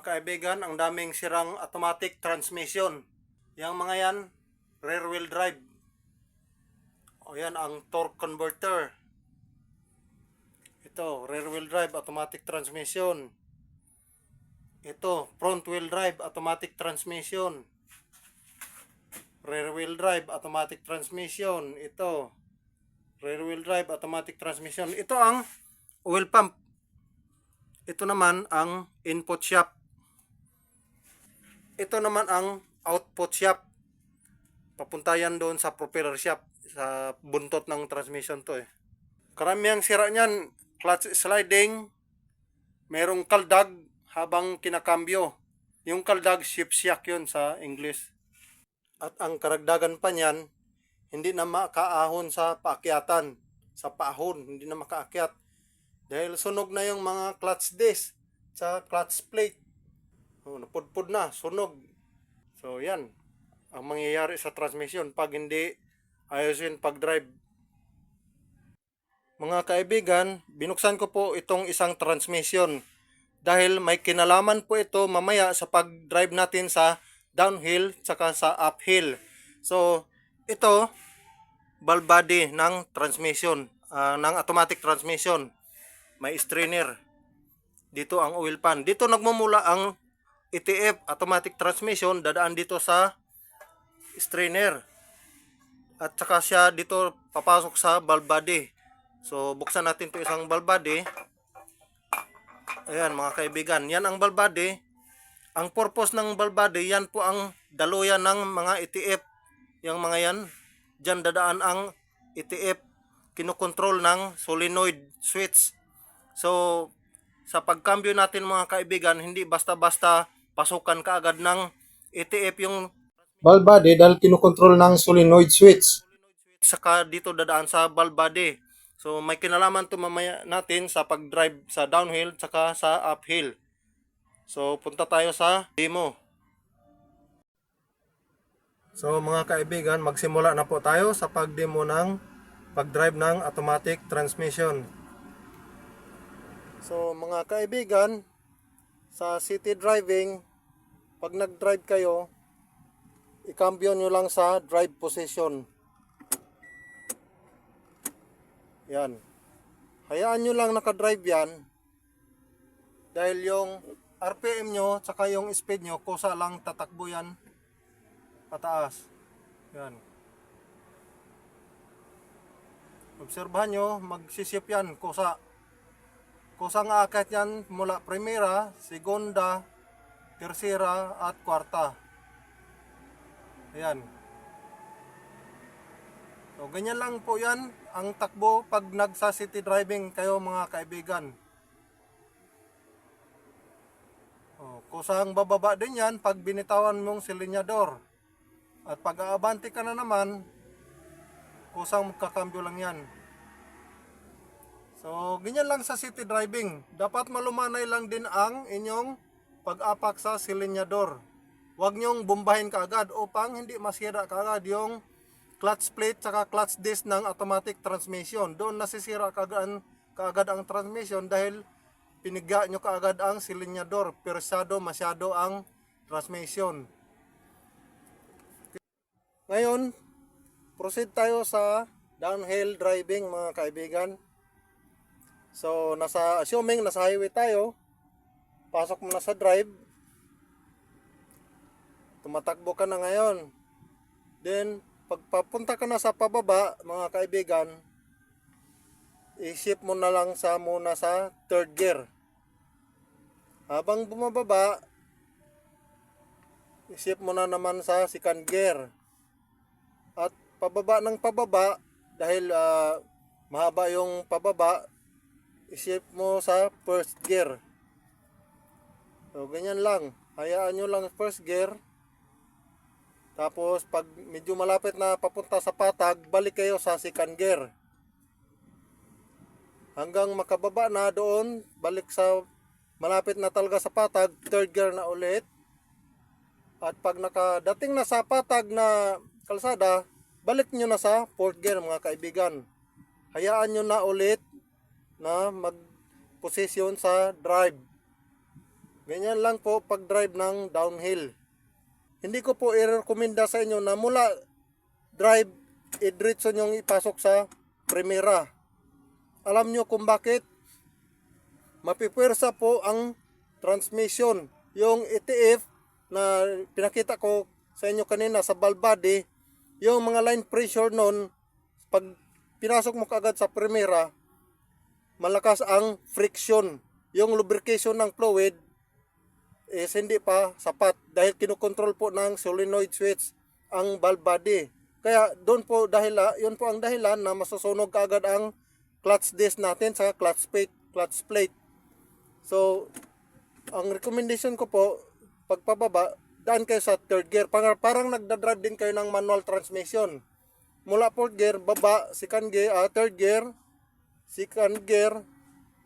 Mga kaibigan, ang daming sirang automatic transmission. Yang mga yan, rear wheel drive. O yan, ang torque converter. Ito, rear wheel drive, automatic transmission. Ito, front wheel drive, automatic transmission. Rear wheel drive, automatic transmission. Ito, rear wheel drive, automatic transmission. Ito ang oil pump. Ito naman ang input shaft. Ito naman ang output shaft. Papunta yan doon sa propeller shaft. Sa buntot ng transmission to eh. Karamihang sira niyan, clutch sliding, merong kaldag habang kinakambyo. Yung kaldag, shift shock yun sa English. At ang karagdagan pa niyan, hindi na makaahon sa paakyatan. Sa paahon, hindi na makaakyat. Dahil sunog na yung mga clutch disc sa clutch plate. Oh, napudpud na, sunog. So yan, ang mangyayari sa transmission pag hindi ayusin pag-drive. Mga kaibigan, binuksan ko po itong isang transmission dahil may kinalaman po ito mamaya sa pag-drive natin sa downhill tsaka sa uphill. So, ito valve body ng transmission, ah, ng automatic transmission may strainer. Dito ang oil pan. Dito nagmumula ang ETF, automatic transmission, dadaan dito sa strainer. At saka siya dito papasok sa valve body. So, buksan natin to isang valve body. Ayan mga kaibigan, yan ang valve body. Ang purpose ng valve body, yan po ang daluyan ng mga ETF. Yung mga yan, dyan dadaan ang ETF kinokontrol ng solenoid switch. So, sa pagkambyo natin mga kaibigan, hindi basta-basta pasukan ka agad ng ETF yung valve body dahil kinokontrol ng solenoid switch. Saka dito dadaan sa valve body. So, may kinalaman to mamaya natin sa pag-drive sa downhill saka sa uphill. So, punta tayo sa demo. So, mga kaibigan, magsimula na po tayo sa pag-demo ng pag-drive ng automatic transmission. So mga kaibigan, sa city driving, pag nag-drive kayo, ikambyo nyo lang sa drive position. Yan. Hayaan nyo lang nakadrive yan. Dahil yung RPM nyo, tsaka yung speed nyo, kusa lang tatakbo yan pataas. Yan. Obserbahan nyo, magsisip yan, kusa. Kusang aakyat yan mula primera, segunda, tersera, at kwarta. Ayan. So, ganyan lang po yan ang takbo pag nagsa city driving kayo mga kaibigan. O, kusang bababa din yan pag binitawan mong silinyador. At pag aabante ka na naman, kusang magkakambyo lang yan. So, ganyan lang sa city driving. Dapat malumanay lang din ang inyong pag-apak sa silinyador. Huwag nyong bombahin kaagad upang hindi masira kaagad yung clutch plate tsaka clutch disc ng automatic transmission. Doon nasisira kaagad, kaagad ang transmission dahil pinigya nyo kaagad ang silinyador. Persado masyado ang transmission. Ngayon, proceed tayo sa downhill driving mga kaibigan. So, nasa, assuming nasa highway tayo, pasok mo na sa drive, tumatakbo ka na ngayon. Then, pagpapunta ka na sa pababa, mga kaibigan, i-shift mo na lang sa muna sa third gear. Habang bumababa, i-shift mo na naman sa second gear. At pababa ng pababa, dahil ah, mahaba yung pababa, isip mo sa first gear. So, ganyan lang. Hayaan nyo lang first gear. Tapos, pag medyo malapit na papunta sa patag, balik kayo sa second gear. Hanggang makababa na doon, balik sa malapit na talaga sa patag, third gear na ulit. At pag nakadating na sa patag na kalsada, balik nyo na sa fourth gear mga kaibigan. Hayaan nyo na ulit na mag-posisyon sa drive. Ganyan lang po pag-drive ng downhill. Hindi ko po i-recommenda sa inyo na mula drive, idritso nyong ipasok sa primera. Alam nyo kung bakit? Mapipwersa po ang transmission. Yung ETF na pinakita ko sa inyo kanina sa body, yung mga line pressure nun, pag pinasok mo kaagad sa primera, malakas ang friction. Yung lubrication ng fluid is hindi pa sapat dahil kinokontrol po ng solenoid switch ang valve body. Kaya doon po dahil yun po ang dahilan na masusunog kaagad ang clutch disc natin sa clutch plate, clutch plate. So, ang recommendation ko po, pagpababa, daan kayo sa third gear. Parang, parang nagdadrive din kayo ng manual transmission. Mula fourth gear, baba, second gear, ah, third gear, second gear,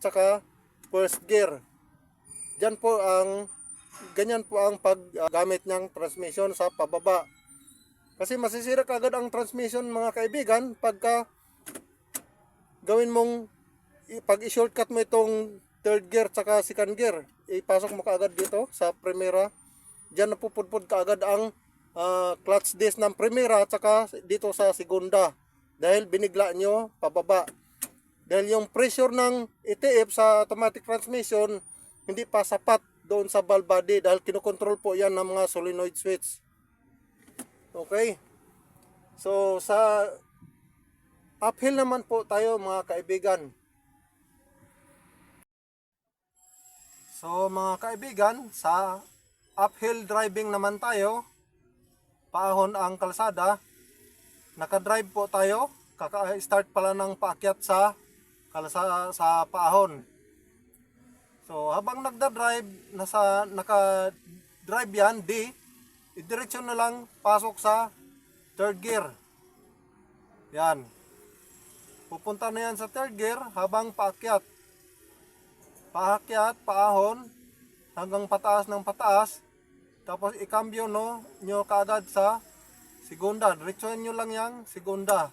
tsaka first gear. Diyan po ang, ganyan po ang paggamit ng transmission sa pababa. Kasi masisira kagad ang transmission mga kaibigan pagka gawin mong pag i-shortcut mo itong third gear tsaka second gear, ipasok mo kaagad dito sa primera. Diyan napupudpud kaagad ang ah, clutch disc ng primera tsaka dito sa segunda dahil binigla nyo pababa. Dahil yung pressure ng ETF sa automatic transmission hindi pa sapat doon sa valve body dahil kinokontrol po yan ng mga solenoid switch. Okay? So sa uphill naman po tayo mga kaibigan. So mga kaibigan, sa uphill driving naman tayo, paahon ang kalsada, nakadrive po tayo, kaka-start pala ng paakyat sa kalsada sa paahon. So habang nagda-drive, nasa naka-drive yan, D, idiretso na lang pasok sa third gear. Yan. Pupunta na yan sa third gear habang paakyat. Paakyat, paahon, hanggang pataas ng pataas. Tapos ikambyo no, nyo kaagad sa segunda. Diretsoin nyo lang yang segunda.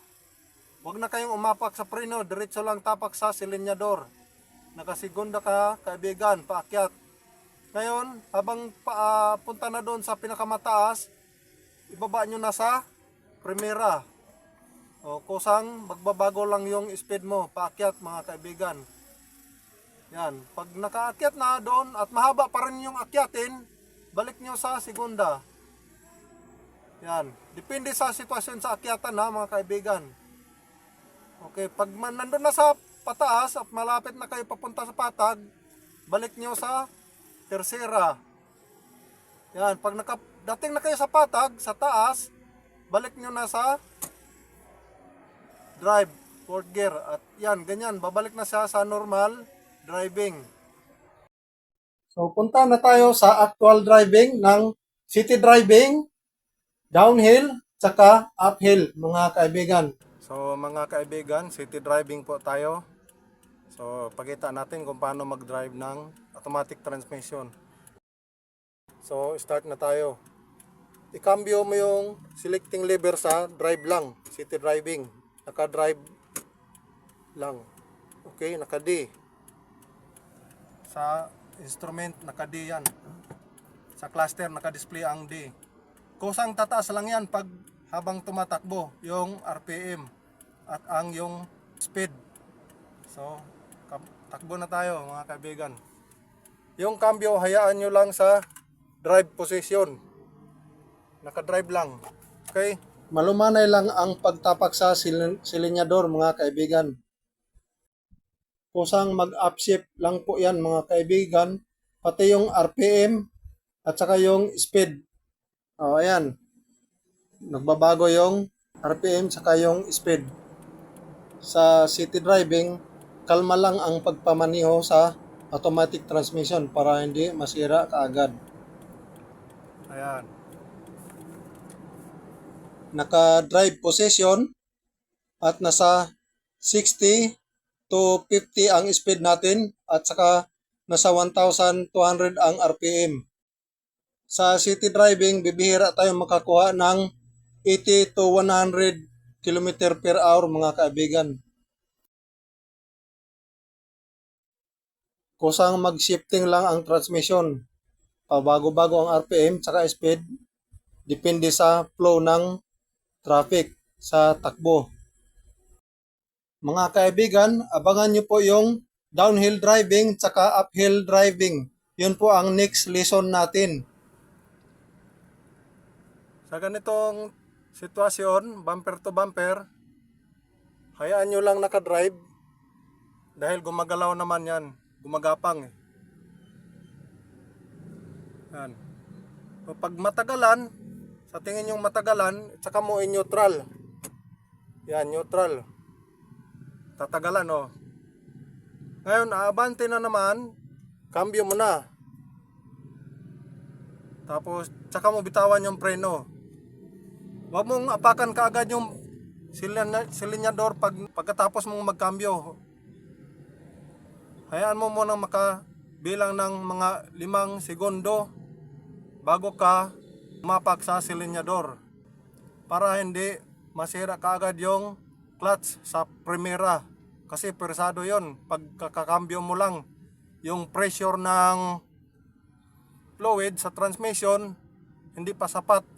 Huwag na kayong umapak sa preno, diretso lang tapak sa silinyador. Nakasigunda ka, kaibigan, paakyat. Ngayon, habang pa, ah, punta na doon sa pinakamataas, ibaba nyo na sa primera. O kusang magbabago lang yung speed mo, paakyat mga kaibigan. Yan, pag nakaakyat na doon at mahaba pa rin yung akyatin, balik nyo sa segunda. Yan, depende sa sitwasyon sa akyatan ha mga kaibigan. Okay, pag man nandun na sa pataas at malapit na kayo papunta sa patag, balik nyo sa tersera. Yan, pag naka, dating na kayo sa patag, sa taas, balik nyo na sa drive, fourth gear. At yan, ganyan, babalik na siya sa normal driving. So, punta na tayo sa actual driving ng city driving, downhill, tsaka uphill, mga kaibigan. So, mga kaibigan, city driving po tayo. So, pakita natin kung paano mag-drive ng automatic transmission. So, start na tayo. Ikambyo mo yung selecting lever sa drive lang, city driving. Naka-drive lang. Okay, naka-D. Sa instrument, naka-D yan. Sa cluster, naka-display ang D. Kusang tataas lang yan pag habang tumatakbo yung RPM at ang yung speed. So, takbo na tayo mga kaibigan. Yung cambio, hayaan nyo lang sa drive position. Naka-drive lang. Okay? Malumanay lang ang pagtapak sa sil- silinyador mga kaibigan. Kusang mag-upshift lang po yan mga kaibigan. Pati yung RPM at saka yung speed. O, ayan. Nagbabago yung RPM saka yung speed. Sa city driving, kalma lang ang pagpamaniho sa automatic transmission para hindi masira kaagad. Ayan. Naka-drive position at nasa 60 to 50 ang speed natin at saka nasa 1,200 ang RPM. Sa city driving, bibihira tayo makakuha ng 80 to 100 km per hour mga kaibigan. Kusang mag-shifting lang ang transmission. pabago-bago ang RPM tsaka speed depende sa flow ng traffic sa takbo. Mga kaibigan, abangan nyo po yung downhill driving tsaka uphill driving. Yun po ang next lesson natin. Sa ganitong sitwasyon, bumper to bumper, hayaan nyo lang nakadrive dahil gumagalaw naman yan, gumagapang eh. Yan. So, pag matagalan, sa tingin yung matagalan, tsaka mo i-neutral. Yan, neutral. Tatagalan, oh. Ngayon, aabante na naman, cambio mo na. Tapos, tsaka mo bitawan yung preno. Huwag mong apakan kaagad yung silin- silinyador pag, pagkatapos mong magkambyo. Hayaan mo munang makabilang ng mga limang segundo bago ka mapak sa silinyador para hindi masira kaagad yung clutch sa primera. Kasi persado yon pag kakakambyo mo lang yung pressure ng fluid sa transmission hindi pa sapat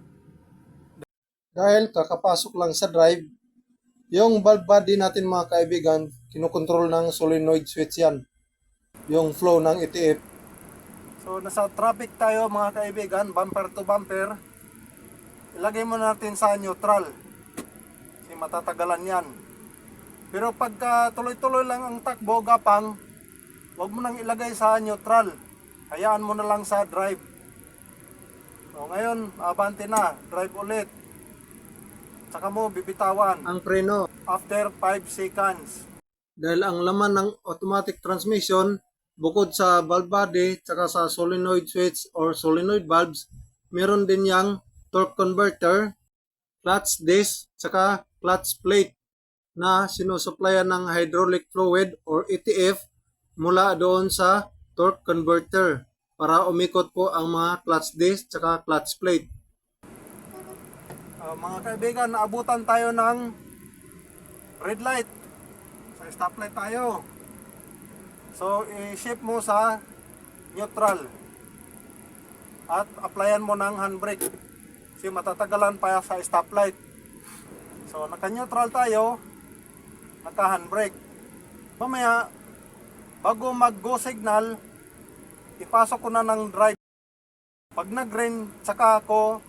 dahil kakapasok lang sa drive yung valve body natin mga kaibigan kinokontrol ng solenoid switch yan yung flow ng ETF So nasa traffic tayo mga kaibigan, bumper to bumper. Ilagay mo natin sa neutral. Kasi matatagalan yan. Pero pagka tuloy-tuloy lang ang takbo, gapang, huwag mo nang ilagay sa neutral. Hayaan mo na lang sa drive. So ngayon, abante na, drive ulit. Tsaka mo bibitawan ang preno after 5 seconds. Dahil ang laman ng automatic transmission bukod sa valve body tsaka sa solenoid switch or solenoid valves, meron din yang torque converter, clutch disc, tsaka clutch plate na sinusuplayan ng hydraulic fluid or ETF mula doon sa torque converter para umikot po ang mga clutch disc tsaka clutch plate. Ah, mga kaibigan, naabutan tayo ng red light. Sa stoplight tayo. So, i-shift mo sa neutral. At applyan mo ng handbrake. Kasi matatagalan pa sa stoplight. So, naka-neutral tayo. Naka-handbrake. Mamaya, bago mag-go signal, ipasok ko na ng drive. Pag nag-green, saka ako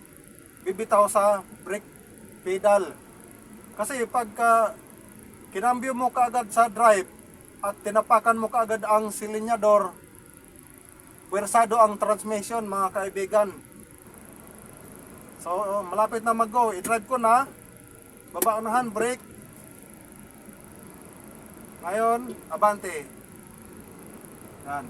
bibitaw sa brake pedal. Kasi pagka kinambyo mo kaagad sa drive, at tinapakan mo kaagad ang silinyador, pwersado ang transmission mga kaibigan. So, malapit na mag-go. I-drive ko na. Baba ko handbrake. Ngayon, abante. Yan.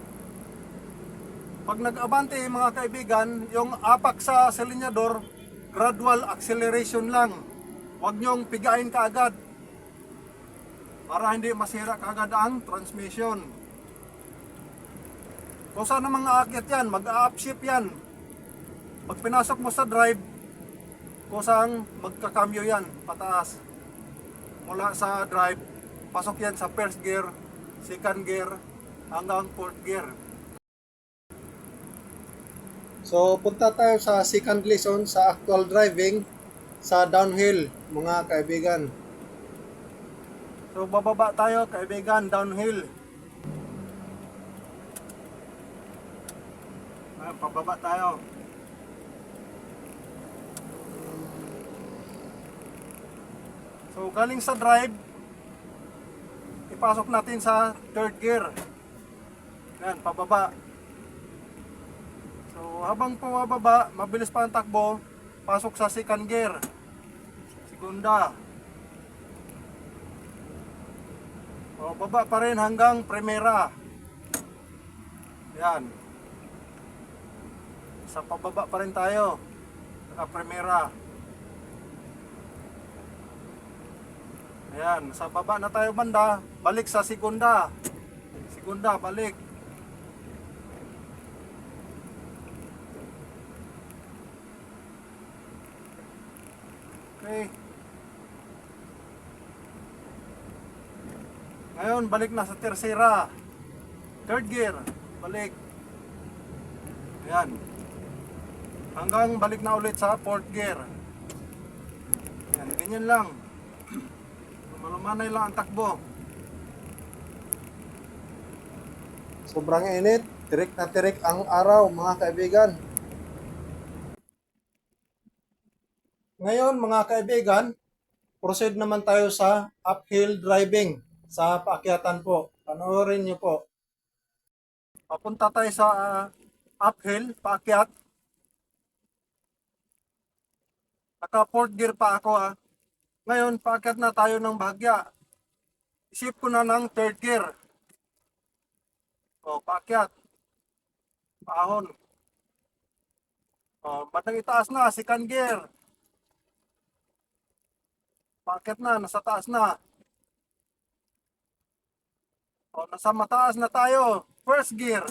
Pag nag-abante mga kaibigan, yung apak sa silinyador, gradual acceleration lang. Huwag niyong pigain kaagad para hindi masira kagad ang transmission. Kung saan namang aakyat yan, mag-upshift yan. Pag pinasok mo sa drive, kung saan magkakamyo yan, pataas. Mula sa drive, pasok yan sa first gear, second gear, hanggang fourth gear. So, punta tayo sa second lesson sa actual driving sa downhill, mga kaibigan. So bababa tayo kaibigan downhill. Ayun, pababa tayo. So galing sa drive, ipasok natin sa third gear. Yan, pababa. So habang pumababa, mabilis pa ang takbo, pasok sa second gear. Segunda. O, baba pa rin hanggang primera. Yan. Sa pababa pa rin tayo. Sa primera. Ayan, sa baba na tayo banda, balik sa segunda. Segunda, balik. Okay. Ngayon, balik na sa tercera. Third gear, balik. Ayan. hanggang balik na ulit sa fourth gear. Yan, ganyan lang. Malumanay lang ang takbo. Sobrang init, tirik na tirik ang araw mga kaibigan. Ngayon mga kaibigan, proceed naman tayo sa uphill driving sa paakyatan po. Panoorin niyo po. Papunta tayo sa ah, uphill, paakyat. Naka fourth gear pa ako ah. Ngayon, paakyat na tayo ng bahagya. Isip ko na ng third gear. O, paakyat. Paahon. O, bandang itaas na, second gear. Paakyat na, nasa taas na. O, nasa mataas na tayo. First gear.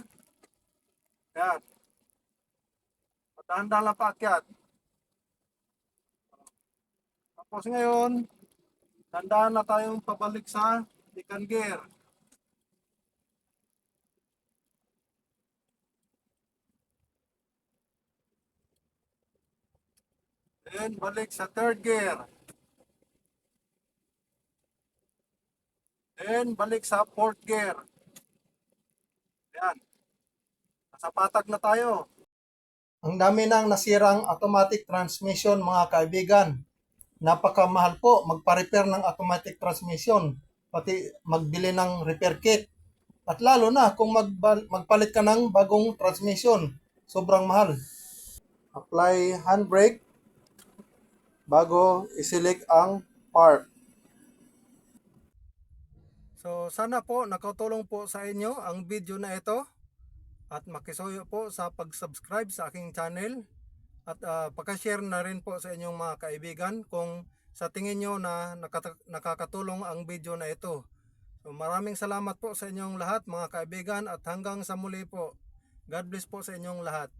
Yan. Dahan-dahan lang paakyat. Tapos ngayon, tandaan na tayong pabalik sa second gear. Then balik sa third gear. Then balik sa fourth gear. Yan. Nasa patag na tayo. Ang dami nang nasirang automatic transmission mga kaibigan napakamahal po magpa-repair ng automatic transmission, pati magbili ng repair kit. At lalo na kung magpalit ka ng bagong transmission, sobrang mahal. Apply handbrake bago isilik ang part. So sana po nakatulong po sa inyo ang video na ito at makisuyo po sa pag-subscribe sa aking channel at uh, pakashare na rin po sa inyong mga kaibigan kung sa tingin nyo na nakakatulong ang video na ito. So maraming salamat po sa inyong lahat mga kaibigan at hanggang sa muli po. God bless po sa inyong lahat.